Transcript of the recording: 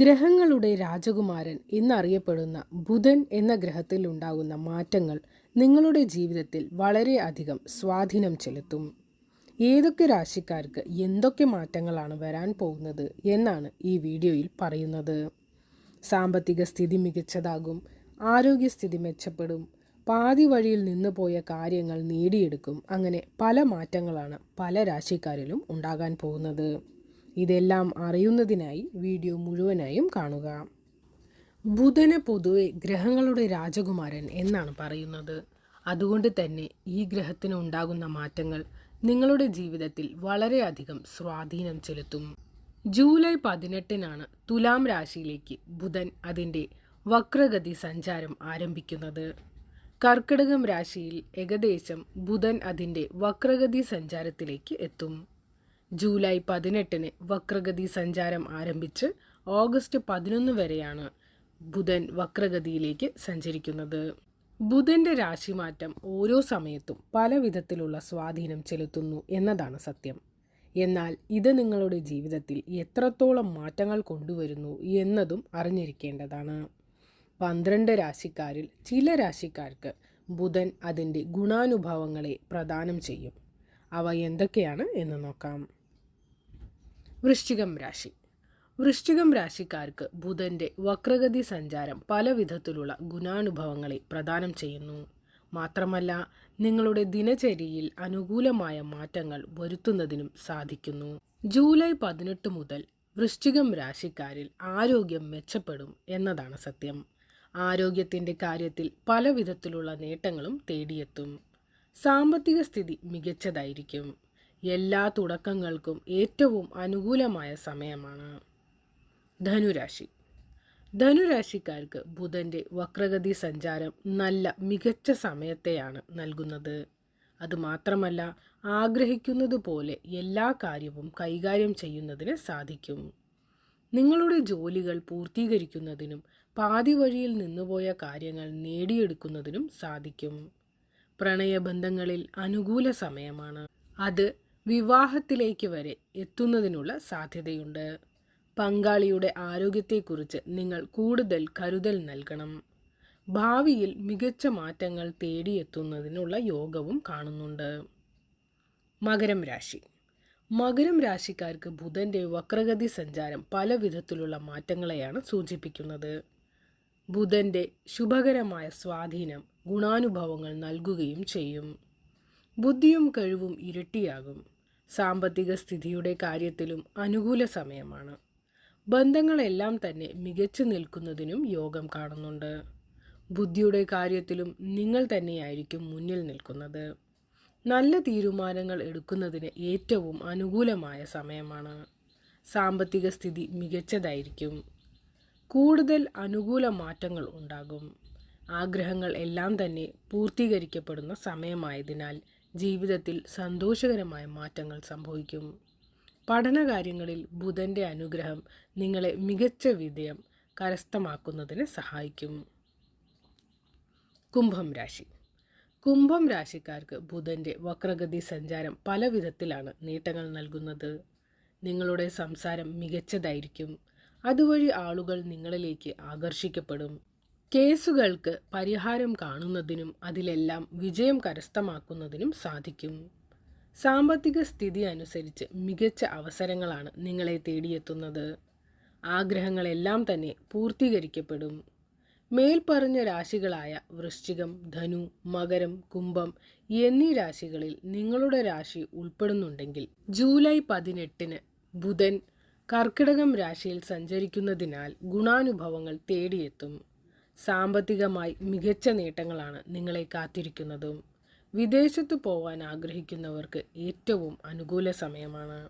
ഗ്രഹങ്ങളുടെ രാജകുമാരൻ എന്നറിയപ്പെടുന്ന ബുധൻ എന്ന ഗ്രഹത്തിൽ ഉണ്ടാകുന്ന മാറ്റങ്ങൾ നിങ്ങളുടെ ജീവിതത്തിൽ വളരെയധികം സ്വാധീനം ചെലുത്തും. ഏതൊക്കെ രാശിക്കാർക്ക് എന്തൊക്കെ മാറ്റങ്ങളാണ് വരാൻ പോകുന്നത് എന്നാണ് ഈ വീഡിയോയിൽ പറയുന്നത്. സാമ്പത്തിക സ്ഥിതി മികച്ചതാകും ആരോഗ്യസ്ഥിതി മെച്ചപ്പെടും പാതി വഴിയിൽ നിന്ന് പോയ കാര്യങ്ങൾ നേടിയെടുക്കും അങ്ങനെ പല മാറ്റങ്ങളാണ് പല രാശിക്കാരിലും ഉണ്ടാകാൻ പോകുന്നത്. ഇതെല്ലാം അറിയുന്നതിനായി വീഡിയോ മുഴുവനായും കാണുക. ബുധന് പൊതുവെ ഗ്രഹങ്ങളുടെ രാജകുമാരൻ എന്നാണ് പറയുന്നത്. അതുകൊണ്ട് തന്നെ ഈ ഗ്രഹത്തിന് ഉണ്ടാകുന്ന മാറ്റങ്ങൾ നിങ്ങളുടെ ജീവിതത്തിൽ വളരെയധികം സ്വാധീനം ചെലുത്തും. ജൂലൈ പതിനെട്ടിനാണ് തുലാം രാശിയിലേക്ക് ബുധൻ അതിന്റെ വക്രഗതി സഞ്ചാരം ആരംഭിക്കുന്നത്. കർക്കിടകം രാശിയിൽ ഏകദേശം ബുധൻ അതിന്റെ വക്രഗതി സഞ്ചാരത്തിലേക്ക് എത്തും. ജൂലൈ പതിനെട്ടിന് വക്രഗതി സഞ്ചാരം ആരംഭിച്ച് ഓഗസ്റ്റ് പതിനൊന്ന് വരെയാണ് ബുധൻ വക്രഗതിയിലേക്ക് സഞ്ചരിക്കുന്നത്. ബുധന്റെ രാശിമാറ്റം ഓരോ സമയത്തും പല വിധത്തിലുള്ള സ്വാധീനം ചെലുത്തുന്നു എന്നതാണ് സത്യം. എന്നാൽ ഇത് നിങ്ങളുടെ ജീവിതത്തിൽ എത്രത്തോളം മാറ്റങ്ങൾ കൊണ്ടുവരുന്നു എന്നതും അറിഞ്ഞിരിക്കേണ്ടതാണ്. പന്ത്രണ്ട് രാശിക്കാരിൽ ചില രാശിക്കാർക്ക് ബുധൻ അതിന്റെ ഗുണാനുഭവങ്ങളെ പ്രദാനം ചെയ്യും. അവ എന്തൊക്കെയാണ് എന്ന് നോക്കാം. വൃശ്ചികം രാശി. വൃശ്ചികം രാശിക്കാർക്ക് ബുധന്റെ വക്രഗതി സഞ്ചാരം പല വിധത്തിലുള്ള ഗുണാനുഭവങ്ങളെ പ്രദാനം ചെയ്യുന്നു. മാത്രമല്ല നിങ്ങളുടെ ദിനചര്യയിൽ അനുകൂലമായ മാറ്റങ്ങൾ വരുത്തുന്നതിനും സാധിക്കുന്നു. ജൂലൈ പതിനെട്ട് മുതൽ വൃശ്ചികം രാശിക്കാരിൽ ആരോഗ്യം മെച്ചപ്പെടും എന്നതാണ് സത്യം. ആരോഗ്യത്തിന്റെ കാര്യത്തിൽ പല വിധത്തിലുള്ള നേട്ടങ്ങളും തേടിയെത്തും. സാമ്പത്തിക സ്ഥിതി മികച്ചതായിരിക്കും. എല്ലാ തുടക്കങ്ങൾക്കും ഏറ്റവും അനുകൂലമായ സമയമാണ്. ധനുരാശി. ധനുരാശിക്കാർക്ക് ബുധന്റെ വക്രഗതി സഞ്ചാരം നല്ല മികച്ച സമയത്തെയാണ് നൽകുന്നത്. അതുമാത്രമല്ല ആഗ്രഹിക്കുന്നത് പോലെ എല്ലാ കാര്യവും കൈകാര്യം ചെയ്യുന്നതിന് സാധിക്കും. നിങ്ങളുടെ ജോലികൾ പൂർത്തീകരിക്കുന്നതിനും പാതി വഴിയിൽ നിന്നുപോയ കാര്യങ്ങൾ നേടിയെടുക്കുന്നതിനും സാധിക്കും. പ്രണയബന്ധങ്ങളിൽ അനുകൂല സമയമാണ്. അത് വിവാഹത്തിലേക്ക് വരെ എത്തുന്നതിനുള്ള സാധ്യതയുണ്ട്. പങ്കാളിയുടെ ആരോഗ്യത്തെക്കുറിച്ച് നിങ്ങൾ കൂടുതൽ കരുതൽ നൽകണം. ഭാവിയിൽ മികച്ച മാറ്റങ്ങൾ തേടിയെത്തുന്നതിനുള്ള യോഗവും കാണുന്നുണ്ട്. മകരം രാശി. മകരം രാശിക്കാർക്ക് ബുധന്റെ വക്രഗതി സഞ്ചാരം പല വിധത്തിലുള്ള മാറ്റങ്ങളെയാണ് സൂചിപ്പിക്കുന്നത്. ബുധന്റെ ശുഭകരമായ സ്വാധീനം ഗുണാനുഭവങ്ങൾ നൽകുകയും ചെയ്യും. ബുദ്ധിയും കഴിവും ഇരട്ടിയാകും. സാമ്പത്തിക സ്ഥിതിയുടെ കാര്യത്തിലും അനുകൂല സമയമാണ്. ബന്ധങ്ങളെല്ലാം തന്നെ മികച്ചു നിൽക്കുന്നതിനും യോഗം കാണുന്നുണ്ട്. ബുദ്ധിയുടെ കാര്യത്തിലും നിങ്ങൾ തന്നെയായിരിക്കും മുന്നിൽ നിൽക്കുന്നത്. നല്ല തീരുമാനങ്ങൾ എടുക്കുന്നതിന് ഏറ്റവും അനുകൂലമായ സമയമാണ്. സാമ്പത്തിക സ്ഥിതി മികച്ചതായിരിക്കും. കൂടുതൽ അനുകൂല മാറ്റങ്ങൾ ഉണ്ടാകും. ആഗ്രഹങ്ങൾ എല്ലാം തന്നെ പൂർത്തീകരിക്കപ്പെടുന്ന സമയമായതിനാൽ ജീവിതത്തിൽ സന്തോഷകരമായ മാറ്റങ്ങൾ സംഭവിക്കും. പഠനകാര്യങ്ങളിൽ ബുധന്റെ അനുഗ്രഹം നിങ്ങളെ മികച്ച വിജയം കരസ്ഥമാക്കുന്നതിന് സഹായിക്കും. കുംഭം രാശി. കുംഭം രാശിക്കാർക്ക് ബുധന്റെ വക്രഗതി സഞ്ചാരം പല വിധത്തിലാണ് നേട്ടങ്ങൾ നൽകുന്നത്. നിങ്ങളുടെ സംസാരം മികച്ചതായിരിക്കും. അതുവഴി ആളുകൾ നിങ്ങളിലേക്ക് ആകർഷിക്കപ്പെടും. കേസുകൾക്ക് പരിഹാരം കാണുന്നതിനും അതിലെല്ലാം വിജയം കരസ്ഥമാക്കുന്നതിനും സാധിക്കും. സാമ്പത്തിക സ്ഥിതി അനുസരിച്ച് മികച്ച അവസരങ്ങളാണ് നിങ്ങളെ തേടിയെത്തുന്നത്. ആഗ്രഹങ്ങളെല്ലാം തന്നെ പൂർത്തീകരിക്കപ്പെടും. മേൽപ്പറഞ്ഞ രാശികളായ വൃശ്ചികം ധനു മകരം കുംഭം എന്നീ രാശികളിൽ നിങ്ങളുടെ രാശി ഉൾപ്പെടുന്നുണ്ടെങ്കിൽ ജൂലൈ പതിനെട്ടിന് ബുധൻ കർക്കിടകം രാശിയിൽ സഞ്ചരിക്കുന്നതിനാൽ ഗുണാനുഭവങ്ങൾ തേടിയെത്തും. സാമ്പത്തികമായി മികച്ച നേട്ടങ്ങളാണ് നിങ്ങളെ കാത്തിരിക്കുന്നതും. വിദേശത്ത് പോകാൻ ആഗ്രഹിക്കുന്നവർക്ക് ഏറ്റവും അനുകൂല സമയമാണ്.